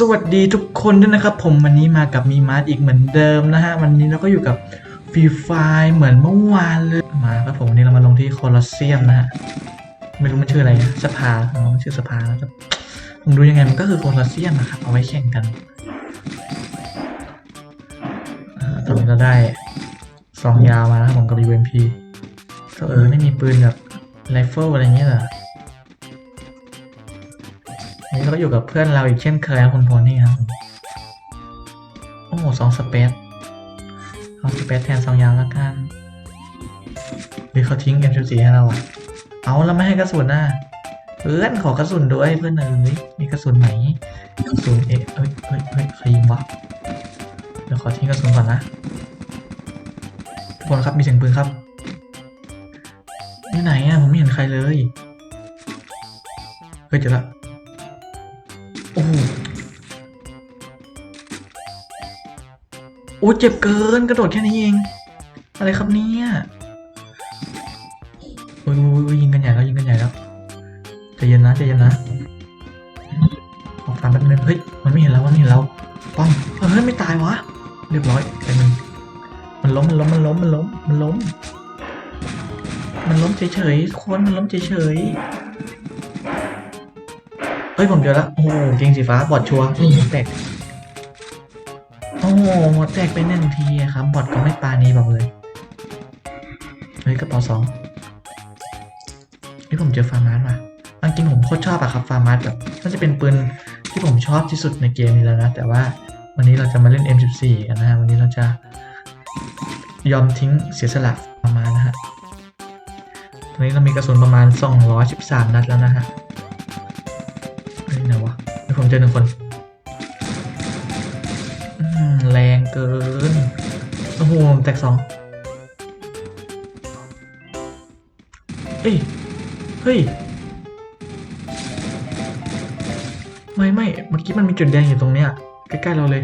สวัสดีทุกคนด้วยนะครับ ผมวันนี้มากับมีมาร์ทอีกเหมือนเดิมนะฮะ วันนี้เราก็อยู่กับฟรีไฟเหมือนเมื่อวานเลยมาครับผมวันนี้เรามาลงที่โคลอสเซียมนะฮะ ไม่รู้มันชื่ออะไรนะสภาอ๋อชื่อสภาแล้วผมดูยังไงมันก็คือโคลอสเซียมนะครับ เอาไว้แข่งกันตอนนี้เราได้ซองยาวมาแล้วครับผมกับ UMP ก็เออไม่มีปืนแบบไรเฟิลอะไรเงี้ยเหรอ ก็อยู่กับเพื่อนเราอีกเช่นเคยครับคุณโพนี่ครับ โอ้สองสเปซสองสเปซแทนสองยางแล้วกันหรือเขาทิ้ง M14 ให้เราอะเอาแล้วไม่ให้กระสุนนะเพื่อนขอกระสุนด้วยเพื่อนเอ้ยมีกระสุนไหนกระสุนเอ๊ะเอ้ยเอ้ยเอ้ยใครยิงวะเดี๋ยวขอทิ้งกระสุนก่อนนะทุกคนครับมีเสียงปืนครับที่ไหนอะผมไม่เห็นใครเลยเฮ้ยเจอละ โอ้โหโอ้เจ็บเกินกระโดดแค่นี้เอง อะไรครับเนี่ยโอ้ยโอ้ยโอ้ยยิงกันใหญ่แล้วยิงกันใหญ่แล้วใจเย็นนะใจเย็นนะออกตามแป๊บนึงเฮ้ยมันไม่เห็นเรามันไม่เห็นเราป้องเฮ้ยไม่ตายวะเรียบร้อยไปหนึ่งมันล้มมันล้มมันล้มมันล้มมันล้มมันล้มเฉยๆทุกคนมันล้มเฉยๆ เฮ้ยผมเจอแล้ว โอ้โหเกงสีฟ้าบอดชัวร์อืมแตก โอ้โหหัวแตกไปหนึ่งทีอะครับบอดก็ไม่ปานี้บอกเลย เฮ้ยกระเป๋าสองนี่ผมเจอฟาร์มาสมาจริงๆผมโคตรชอบอะครับฟาร์มาสแบบน่าจะเป็นปืนที่ผมชอบที่สุดในเกมนี้แล้วนะ แต่ว่าวันนี้เราจะมาเล่น M14 กันนะฮะวันนี้เราจะยอมทิ้งเสียสละฟาร์มาสนะฮะตอนนี้เรามีกระสุนประมาณ 213 นัดแล้วนะฮะ ผมเจอหนึ่งคนแรงเกิน โอ้โห แตกสองเฮ้ย เฮ้ย ไม่ไม่เมื่อกี้มันมีจุดแดงอยู่ตรงเนี้ยใกล้ๆเราเลย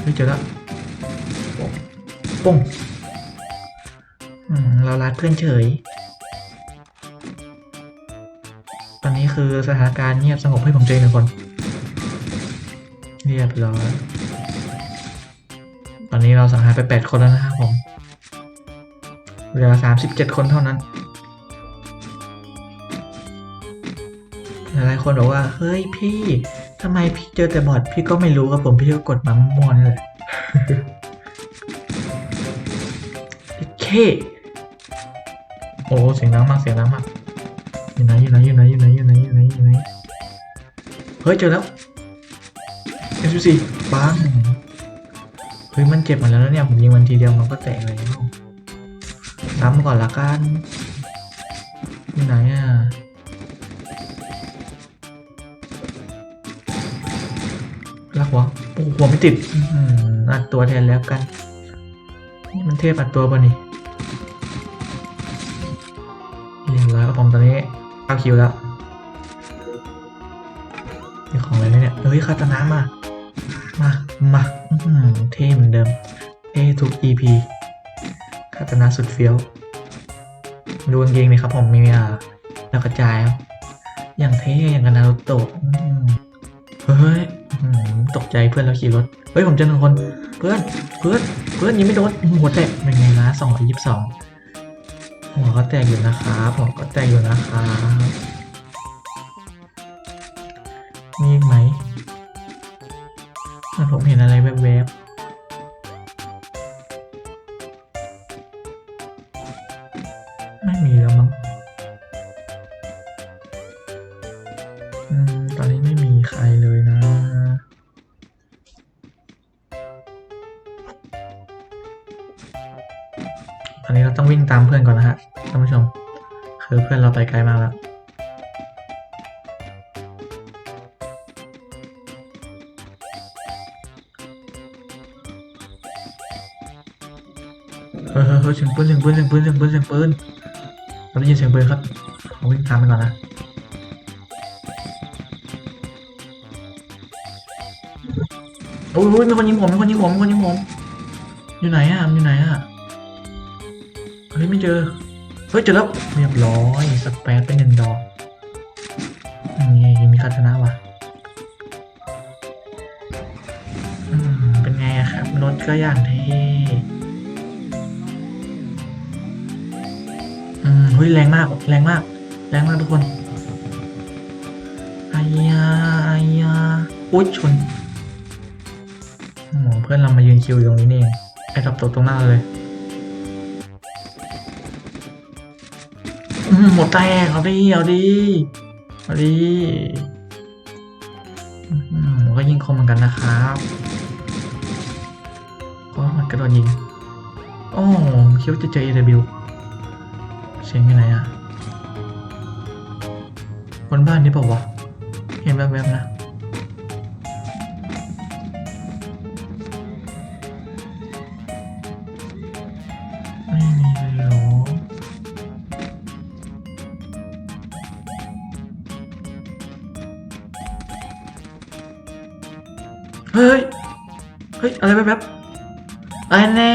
เฮ้ยเจอแล้วปุ้งเราลัดเพื่อนเฉย นี้คือสถานการณ์เงียบสงบให้ผมเจอหนึ่งคน เรียบร้อย ตอนนี้เราสังหารไปแปดคนแล้วนะครับผม เหลือสามสิบเจ็ดคนเท่านั้น หลายคนบอกว่า เฮ้ยพี่ทำไมพี่เจอแต่บอทพี่ก็ไม่รู้ครับผมพี่ก็กดมามั่วๆนี่แหละเคโอ้เสียงดังมากเสียงดังมาก อยู่ไหนอยู่ไหนอยู่ไหนอยู่ไหนอยู่ไหนอยู่ไหนอยู่ไหนเฮ้ยเจอแล้ว S4 ปังเฮ้ยมันเจ็บมดแล้วเนี่ยผมยิงมันทีเดียวมันก็แตกเลยซ้ำก่อนละกันอยู่ไหนอะรักวะโอ้หัวไม่ติดอัดตัวแทนแล้วกันนี่มันเทพอัดตัวป่ะนี่เรียบร้อยครับผมตอนนี้าคิวแล้วมีของอะไรเนี่ยเฮ้ยคาตานะมา มา มาเท่เหมือนเดิมเท่ทุก EP คาตานะสุดเฟี้ยว ดูกางเกงเลยครับผมมีอ่าแล้วกระจายครับอย่างเท่อย่างกับนารูโตะเฮ้ยตกใจเพื่อนเราขี่รถ เฮ้ย ผมเจอหนึ่งคน เพื่อน เพื่อน เพื่อนยิงไม่โดนหัวแตกเป็นไงนะสองร้อยยี่สิบสอง หัวก็แตกอยู่นะครับหัวก็แตกอยู่นะครับมีอีกไหมเหมือนผมเห็นอะไรแวบๆไม่มีแล้วมั้งอืม พื่อนเราไปไกลมากแล้วเฮ้ยเฮ้ยเฮ้ยเสียงปืนเสียงปืนเสียงปืนเสียงปืนเสียงปืนเราได้ยินเสียงปืนครับเราวิ่งตามไปก่อนนะโอ้ยโอ้ยมีคนยิงผมมีคนยิงผมมีคนยิงผม อยู่ไหนอะอยู่ไหนอะ เฮ้ยไม่เจอ เฮ้ยเจอแล้วเรียบร้อยสเปซเปหนึ่งดอกนี่ยังมีคาถนะวะเป็นไงอะครับรถก็อย่างที่อืมเฮ้ยแรงมากแรงมาก แรงมากทุกคนไอ้ยาอ้ยาโอ๊ยชนหมอเพื่อนเรามายืนคิวอยู่ตรงนี้นี่ไอ้ตับตกตรงหน้าเลย หมดแตกเอาดิเอาดิเอาดิผมก็ยิงคมเหมือนกันนะครับก็มันกระโดดยิงโอ้คิดว่าจะเจอ AW เสียงอยู่ไหนอะบนบ้านนี้เปล่าวะ เห็นแวบๆนะ เฮ้ย เฮ้ย อะไรแวบๆอะไรแน่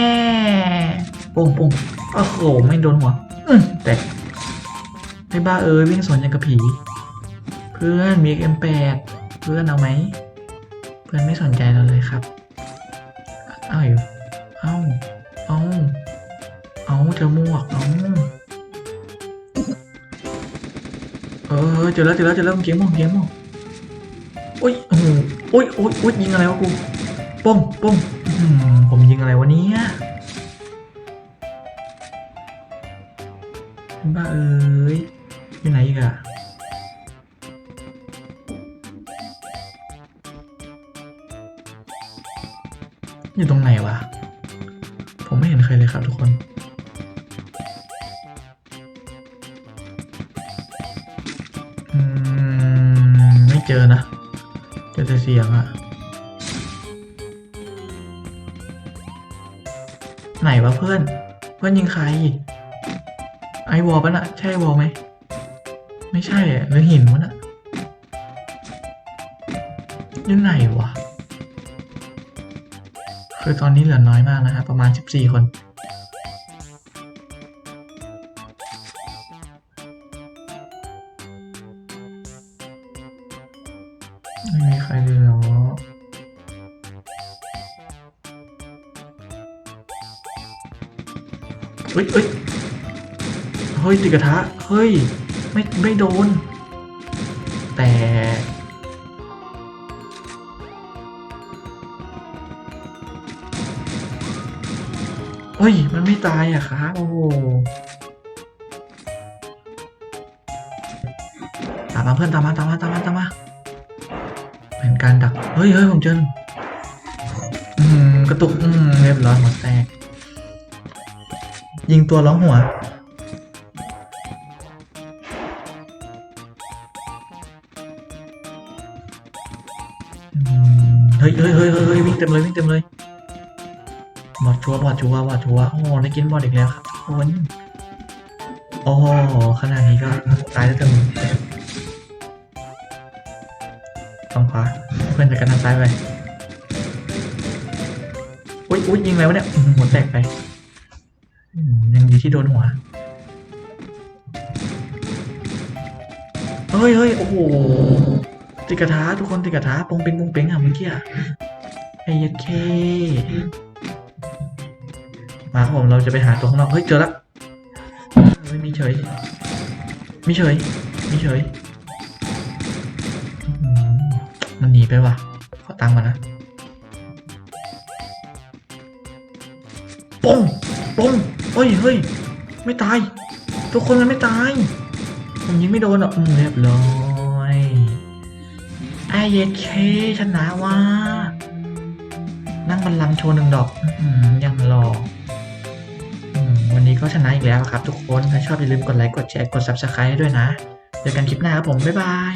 ปุ่งปุ่งโอ้โห ไม่โดนหัวอืมแต่ไอ้บ้าเอ้ยวิ่งสวนย่างกับผี เพื่อนมี M8 เพื่อนเอาไหม เพื่อนไม่สนใจเราเลยครับ เอ้าอยู่ เอ้าเอ้าเอาเจอหมวกเอาเออเจอแล้วเจอแล้วเจอแล้วเกมมองเกมมองอุ้ยโอ้โห อุ้ยอุ้ยอุ้ยยิงอะไรวะกูป้งป้งผมยิงอะไรวะเนี่ยบ้าเอ้ยอยู่ไหนอีกอะอยู่ตรงไหนวะ ผมไม่เห็นใครเลยครับทุกคน อืม ไม่เจอนะ แต่เสียงอะไหนวะเพื่อน เพื่อนยิงใคร ไอวอลปะนะใช่วอลไหม ไม่ใช่อะหรือหินวะนะยู่ไหนวะ คือตอนนี้เหลือน้อยมากนะฮะประมาณ 14 คน เฮ้ยเฮ้ยเฮ้ยติกระทะเฮ้ยไม่ไม่โดน แต่เฮ้ย มันไม่ตายอะครับโอ้โหตามมาเพื่อนตามมาตามมาตามมาตามมาเป็นการดัก เฮ้ยเฮ้ยผมเจออืมกระตุก อืมเรียบร้อยหัวแตก ยิงตัวร้องหัว เฮ้ยเฮ้ยเฮ้ยเฮ้ยวิ่งเต็มเลยวิ่งเต็มเลยบอดชัวบอดชัวบอดชัวโอ้ได้กินบอดอีกแล้วครับทุกคนโอ้โหขนาดนี้ก็ตายแล้วแต่มึงฝั่งขวาเพื่อนจะกันทางซ้ายไปอุ้ยอุ้ยยิงอะไรวะเนี่ยหัวแตกไป ดีที่โดนหัว เฮ้ยเฮ้ยโอ้โห ติดกระทะทุกคนติดกระทะปงเป็งปงเป็งอะเมื่อกี้อะไอ้ยัดเคมาครับผมเราจะไปหาตัวข้างนอก เฮ้ยเจอแล้วเฮ้ยมีเฉย มีเฉย มีเฉย มันหนีไปว่ะ ขอตังค์มานะปงปง ฮ้ยเฮ้ยไม่ตาย ทุกคนมันไม่ตายผมยิงไม่โดนอะอืมเรียบร้อยไอเยเคชนะว่า นั่งบันลังโชว์หนึ่งดอกอยังหลออืมวันนี้ก็ชนะอีกแล้วครับทุกคน ถ้าชอบอย่าลืมกดไลค์ กดแชร์ กด subscribe ด้วยนะ เจอกันคลิปหน้าครับผม บ๊ายบาย